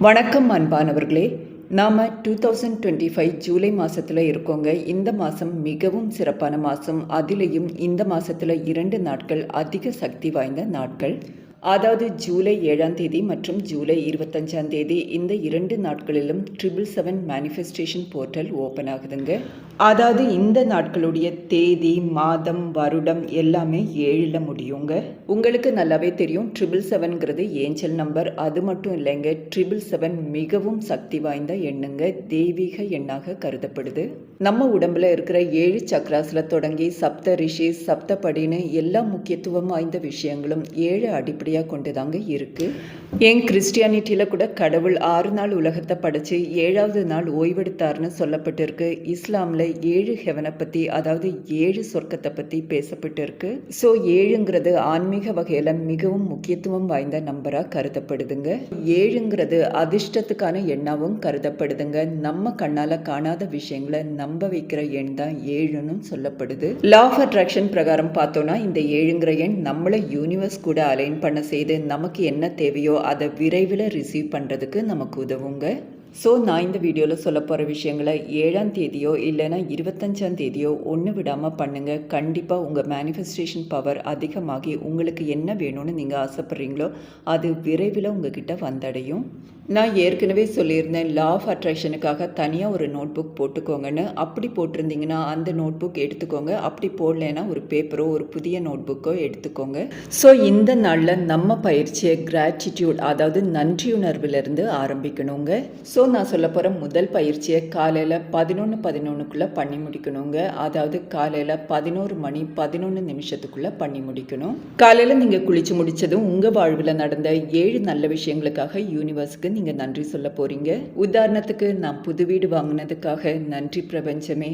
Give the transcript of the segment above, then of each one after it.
வணக்கம் அன்பானவர்களே. நாம் two thousand twenty five July மாதத்தில் இருக்கோங்க. இந்த மாதம் மிகவும் சிறப்பான மாதம் அதிலையும் இந்த மாதத்தில் இரண்டு நாட்கள் அதிக சக்தி வாய்ந்த நாட்கள். அதாவது ஜூலை ஏழாம் தேதி மற்றும் ஜூலை இருபத்தஞ்சாம் தேதி இந்த இரண்டு நாட்களிலும் triple seven manifestation portal open ஆகுதுங்க. அதாவது இந்த நாட்களுடைய தேதி மாதம் வருடம் எல்லாமே ஏழில் முடியுங்க. உங்களுக்கு நல்லாவே தெரியும் ட்ரிபிள் செவன்கிறது ஏஞ்சல் நம்பர். அது மட்டும் இல்லைங்க ட்ரிபிள் செவன் மிகவும் சக்தி வாய்ந்த எண்ணுங்க தெய்வீக எண்ணாக கருதப்படுது. நம்ம உடம்புல இருக்கிற ஏழு சக்ராஸில் தொடங்கி சப்த ரிஷி சப்தபடின்னு எல்லா முக்கியத்துவம் வாய்ந்த விஷயங்களும் ஏழு அடிப்படை அடிப்படையாக கொண்டு தாங்க இருக்குது என் கிறிஸ்டியானிட்டியில் கூட கடவுள் ஆறு நாள் உலகத்தை படைச்சு ஏழாவது நாள் ஓய்வெடுத்தார்னு சொல்லப்பட்டிருக்கு. இஸ்லாமில் ஏழு ஹெவனை பற்றி அதாவது ஏழு சொர்க்கத்தை பற்றி பேசப்பட்டிருக்கு. ஸோ ஏழுங்கிறது ஆன்மீக வகையில் மிகவும் முக்கியத்துவம் வாய்ந்த நம்பராக கருதப்படுதுங்க. ஏழுங்கிறது அதிர்ஷ்டத்துக்கான எண்ணாவும் கருதப்படுதுங்க. நம்ம கண்ணால் காணாத விஷயங்களை நம்ப வைக்கிற எண் தான் ஏழுன்னு சொல்லப்படுது. லா ஆஃப் அட்ராக்ஷன் பிரகாரம் பார்த்தோன்னா இந்த ஏழுங்கிற எண் நம்மளை யூனிவர்ஸ் கூட அலைன் பண்ண செய்து நமக்கு என்ன தேவையோ அதை விரைவில் ரிசீவ் பண்ணுறதுக்கு நமக்கு உதவுங்க. ஸோ நான் இந்த வீடியோவில் சொல்ல போகிற விஷயங்களை ஏழாம் தேதியோ இல்லைன்னா இருபத்தஞ்சாம் தேதியோ ஒன்று விடாமல் பண்ணுங்கள் கண்டிப்பாக உங்கள் மேனிஃபெஸ்டேஷன் பவர் அதிகமாகி உங்களுக்கு என்ன வேணும்னு நீங்கள் ஆசைப்பட்றீங்களோ அது விரைவில் உங்ககிட்ட வந்தடையும். நான் ஏற்கனவே சொல்லியிருந்தேன் லா ஆஃப் அட்ராக்ஷனுக்காக தனியாக ஒரு நோட் புக் போட்டுக்கோங்கன்னு. அப்படி போட்டிருந்தீங்கன்னா அந்த நோட் புக் எடுத்துக்கோங்க. அப்படி போடலைன்னா ஒரு பேப்பரோ ஒரு புதிய நோட் புக்கோ எடுத்துக்கோங்க. ஸோ இந்த நாளில் நம்ம பயிற்சியை கிராட்டிடியூட் அதாவது நன்றியுணர்விலிருந்து ஆரம்பிக்கணுங்க. ஸோ நான் சொல்ல போகிற முதல் பயிற்சியை காலையில் பதினொன்று பதினொன்றுக்குள்ளே பண்ணி முடிக்கணுங்க. அதாவது காலையில் பதினோரு மணி பதினொன்று நிமிஷத்துக்குள்ளே பண்ணி முடிக்கணும். காலையில் நீங்கள் குளிச்சு முடிச்சதும் உங்கள் வாழ்வில் நடந்த ஏழு நல்ல விஷயங்களுக்காக யூனிவர்ஸுக்கு நீங்கள் நன்றி சொல்ல போகிறீங்க உதாரணத்துக்கு நான் புது வீடு வாங்கினதுக்காக நன்றி பிரபஞ்சமே.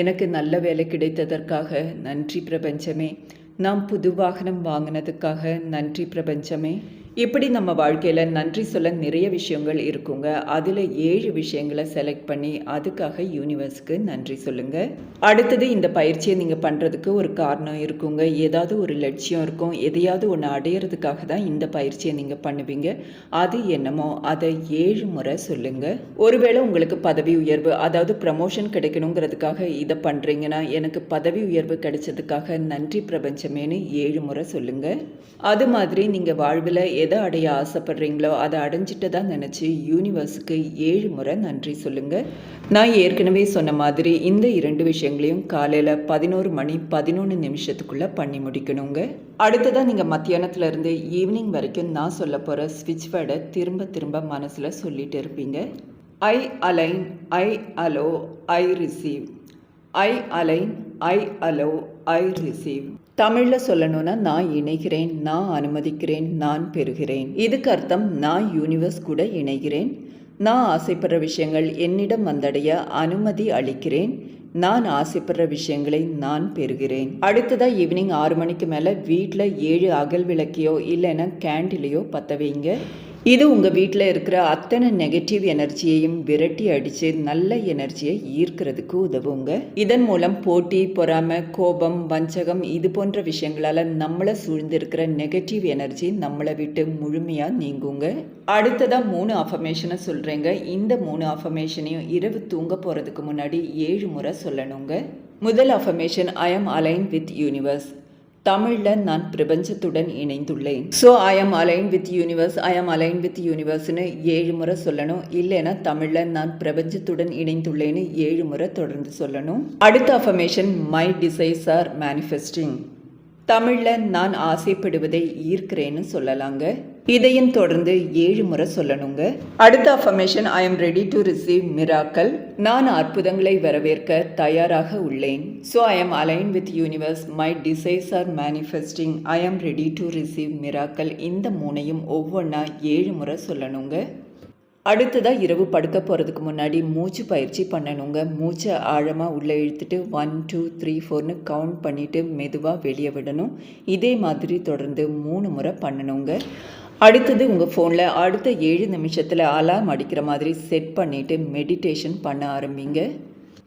எனக்கு நல்ல வேலை கிடைத்ததற்காக நன்றி பிரபஞ்சமே. நான் புது வாகனம் வாங்கினதுக்காக நன்றி பிரபஞ்சமே. இப்படி நம்ம வாழ்க்கையில் நன்றி சொல்ல நிறைய விஷயங்கள் இருக்குங்க. அதில் ஏழு விஷயங்களை செலக்ட் பண்ணி அதுக்காக யூனிவர்ஸ்க்கு நன்றி சொல்லுங்கள் அடுத்தது இந்த பயிற்சியை நீங்கள் பண்ணுறதுக்கு ஒரு காரணம் இருக்குங்க. ஏதாவது ஒரு லட்சியம் இருக்கும். எதையாவது ஒன்று அடையிறதுக்காக தான் இந்த பயிற்சியை நீங்கள் பண்ணுவீங்க. அது என்னமோ அதை ஏழு முறை சொல்லுங்கள் ஒருவேளை உங்களுக்கு பதவி உயர்வு அதாவது ப்ரமோஷன் கிடைக்கணுங்கிறதுக்காக இதை பண்ணுறீங்கன்னா எனக்கு பதவி உயர்வு கிடைச்சதுக்காக நன்றி பிரபஞ்சமேனு ஏழு முறை சொல்லுங்கள் அது மாதிரி நீங்கள் வாழ்வில் எதை அடைய ஆசைப்படுறீங்களோ அதை அடைஞ்சிட்டு தான் நினச்சி யூனிவர்ஸுக்கு ஏழு முறை நன்றி சொல்லுங்கள் நான் ஏற்கனவே சொன்ன மாதிரி இந்த இரண்டு விஷயங்களையும் காலையில் பதினோரு மணி பதினொன்று நிமிஷத்துக்குள்ளே பண்ணி முடிக்கணுங்க. அடுத்ததாக நீங்கள் மத்தியானத்துலேருந்து ஈவினிங் வரைக்கும் நான் சொல்ல போகிற ஸ்விட்ச் வேர்டை திரும்ப திரும்ப மனசில் சொல்லிட்டு இருப்பீங்க. I align I allow I receive I align I allow I receive தமிழில் சொல்லணும்னா நான் இணைகிறேன் நான் அனுமதிக்கிறேன் நான் பெறுகிறேன். இதுக்கு அர்த்தம் நான் யூனிவர்ஸ் கூட இணைகிறேன். நான் ஆசைப்படுற விஷயங்கள் என்னிடம் வந்தடைய அனுமதி அளிக்கிறேன். நான் ஆசைப்படுற விஷயங்களை நான் பெறுகிறேன். அடுத்ததாக ஈவினிங் ஆறு மணிக்கு மேலே வீட்டில் ஏழு அகல் விளக்கையோ இல்லைன்னா கேண்டிலையோ பற்ற வைங்க. இது உங்கள் வீட்டில் இருக்கிற அத்தனை நெகட்டிவ் எனர்ஜியையும் விரட்டி அடித்து நல்ல எனர்ஜியை ஈர்க்கிறதுக்கு உதவுங்க. இதன் மூலம் போட்டி பொறாமை கோபம் வஞ்சகம் இது போன்ற விஷயங்களால் நம்மளை சூழ்ந்திருக்கிற நெகட்டிவ் எனர்ஜி நம்மளை விட்டு முழுமையாக நீங்குங்க. அடுத்ததாக மூணு அஃபர்மேஷனை சொல்கிறேங்க இந்த மூணு அஃபர்மேஷனையும் இரவு தூங்க போகிறதுக்கு முன்னாடி ஏழு முறை சொல்லணுங்க. முதல் affirmation I am align with universe தமிழில் நான் பிரபஞ்சத்துடன் இணைந்துள்ளேன். ஸோ ஐ ஆம் அலைன் வித் யூனிவர்ஸ் ஐ ஆம் அலைன் வித் யூனிவர்ஸ்னு ஏழு முறை சொல்லணும். இல்லைன்னா தமிழில் நான் பிரபஞ்சத்துடன் இணைந்துள்ளேன்னு ஏழு முறை தொடர்ந்து சொல்லணும். அடுத்த affirmation my desires are manifesting தமிழில் நான் ஆசைப்படுவதை ஈர்க்கிறேன்னு சொல்லலாங்க. இதையும் தொடர்ந்து ஏழு முறை சொல்லணுங்க. அடுத்த affirmation I am ready to receive miracle நான் அற்புதங்களை வரவேற்க தயாராக உள்ளேன். So I am align with universe my desires are manifesting I am ready to receive miracle இந்த மூணையும் ஒவ்வொன்றா ஏழு முறை சொல்லணுங்க. அடுத்ததாக இரவு படுக்க போகிறதுக்கு முன்னாடி மூச்சு பயிற்சி பண்ணணுங்க. மூச்சை ஆழமாக உள்ளே இழுத்துட்டு ஒன் டூ த்ரீ ஃபோர்னு கவுண்ட் பண்ணிவிட்டு மெதுவாக வெளியே விடணும். இதே மாதிரி தொடர்ந்து மூணு முறை பண்ணணுங்க. அடுத்தது உங்கள் ஃபோனில் அடுத்த ஏழு நிமிஷத்தில் அலார்ம் அடிக்கிற மாதிரி செட் பண்ணிவிட்டு மெடிடேஷன் பண்ண ஆரம்பிங்க.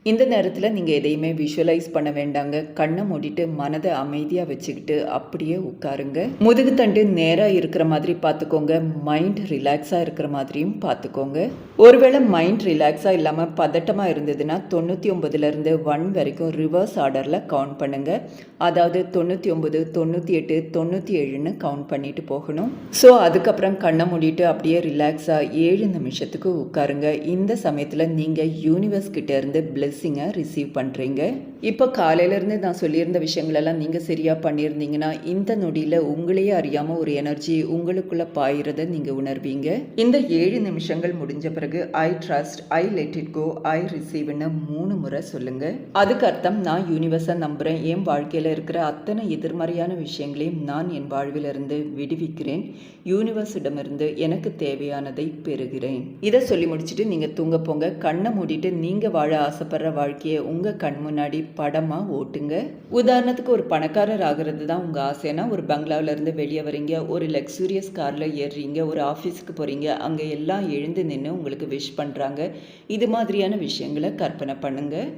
இந்த நேரத்தில் நீங்கள் எதையுமே விஷுவலைஸ் பண்ண வேண்டாங்க. கண்ணை மூடிட்டு மனதை அமைதியாக வச்சுக்கிட்டு அப்படியே உட்காருங்க. முதுகுத்தண்டு நேராக இருக்கிற மாதிரி பார்த்துக்கோங்க. மைண்ட் ரிலாக்ஸாக இருக்கிற மாதிரியும் பார்த்துக்கோங்க. ஒருவேளை மைண்ட் ரிலாக்ஸாக இல்லாமல் பதட்டமாக இருந்ததுன்னா தொண்ணூற்றி ஒம்பதுலேருந்து ஒன் வரைக்கும் ரிவர்ஸ் ஆர்டரில் கவுண்ட் பண்ணுங்கள் அதாவது தொண்ணூற்றி ஒம்பது தொண்ணூற்றி எட்டு தொண்ணூற்றி ஏழுன்னு கவுண்ட் பண்ணிட்டு போகணும். ஸோ அதுக்கப்புறம் கண்ணை மூடிட்டு அப்படியே ரிலாக்ஸாக ஏழு நிமிஷத்துக்கு உட்காருங்க. இந்த சமயத்தில் நீங்கள் யூனிவர்ஸ் கிட்டேருந்து இருந்து பிளெஸ்ஸிங்கை ரிசீவ் பண்ணுறீங்க இப்போ காலையிலேருந்து நான் சொல்லியிருந்த விஷயங்களெல்லாம் நீங்கள் சரியாக பண்ணியிருந்தீங்கன்னா இந்த நொடியில் உங்களையே அறியாமல் ஒரு எனர்ஜி உங்களுக்குள்ளே பாயிறத நீங்கள் உணர்வீங்க. இந்த ஏழு நிமிஷங்கள் முடிஞ்ச பிறகு I trust I let it go I ரிசீவ்னு மூணு முறை சொல்லுங்க. அதுக்கு அர்த்தம் நான் யூனிவர்ஸை நம்புகிறேன் என் வாழ்க்கையில் இருக்கிற அத்தனை எதிர்மறையான விஷயங்களையும் நான் என் வாழ்விலிருந்து விடுவிக்கிறேன். யூனிவர்ஸிடமிருந்து எனக்கு தேவையானதை பெறுகிறேன். இதை சொல்லி முடிச்சுட்டு நீங்கள் தூங்க போங்க. கண்ணை மூடிட்டு நீங்கள் வாழ ஆசைப்படுற வாழ்க்கையை உங்கள் கண் முன்னாடி படமாக ஓட்டுங்க. உதாரணத்துக்கு ஒரு பணக்காரர் ஆகிறது தான் உங்கள் ஆசைனா ஒரு பங்களாவிலேருந்து வெளியே வரீங்க ஒரு லக்ஸூரியஸ் காரில் ஏறுறீங்க ஒரு ஆஃபீஸுக்கு போகிறீங்க அங்கே எல்லாம் எழுந்து நின்று உங்களுக்கு விஷ் பண்ணுறாங்க இது மாதிரியான விஷயங்களை கற்பனை பண்ணுங்கள்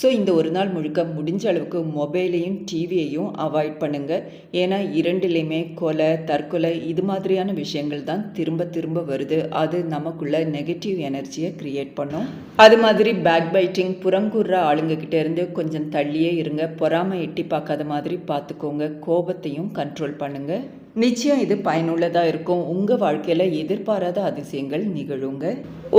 ஸோ இந்த ஒரு நாள் முழுக்க முடிஞ்ச அளவுக்கு மொபைலையும் டிவியையும் அவாய்ட் பண்ணுங்கள் ஏன்னா இரண்டுலேயுமே கொலை தற்கொலை இது மாதிரியான விஷயங்கள் தான் திரும்ப திரும்ப வருது. அது நமக்குள்ள நெகட்டிவ் எனர்ஜியை கிரியேட் பண்ணும். அது மாதிரி பேக் பைட்டிங் புறங்கூறுற ஆளுங்ககிட்ட இருந்து கொஞ்சம் தள்ளியே இருங்க. பொறாமை எட்டி பார்க்காத மாதிரி பார்த்துக்கோங்க. கோபத்தையும் கண்ட்ரோல் பண்ணுங்கள் நிச்சயம் இது பயனுள்ளதாக இருக்கும். உங்கள் வாழ்க்கையில் எதிர்பாராத அதிசயங்கள் நிகழுங்க.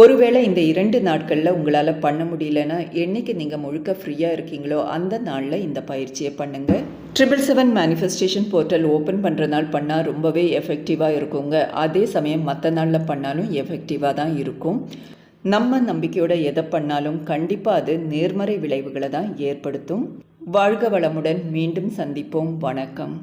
ஒருவேளை இந்த இரண்டு நாட்களில் உங்களால் பண்ண முடியலன்னா என்னைக்கு நீங்கள் முழுக்க ஃப்ரீயாக இருக்கீங்களோ அந்த நாளில் இந்த பயிற்சியை பண்ணுங்க. Triple seven manifestation portal open பண்ணுற நாள் பண்ணால் ரொம்பவே எஃபெக்டிவாக இருக்குங்க. அதே சமயம் மற்ற நாளில் பண்ணாலும் எஃபெக்டிவாக தான் இருக்கும். நம்ம நம்பிக்கையோட எதை பண்ணாலும் கண்டிப்பாக அது நேர்மறை விளைவுகளை தான் ஏற்படுத்தும். வாழ்க வளமுடன் மீண்டும் சந்திப்போம். வணக்கம்.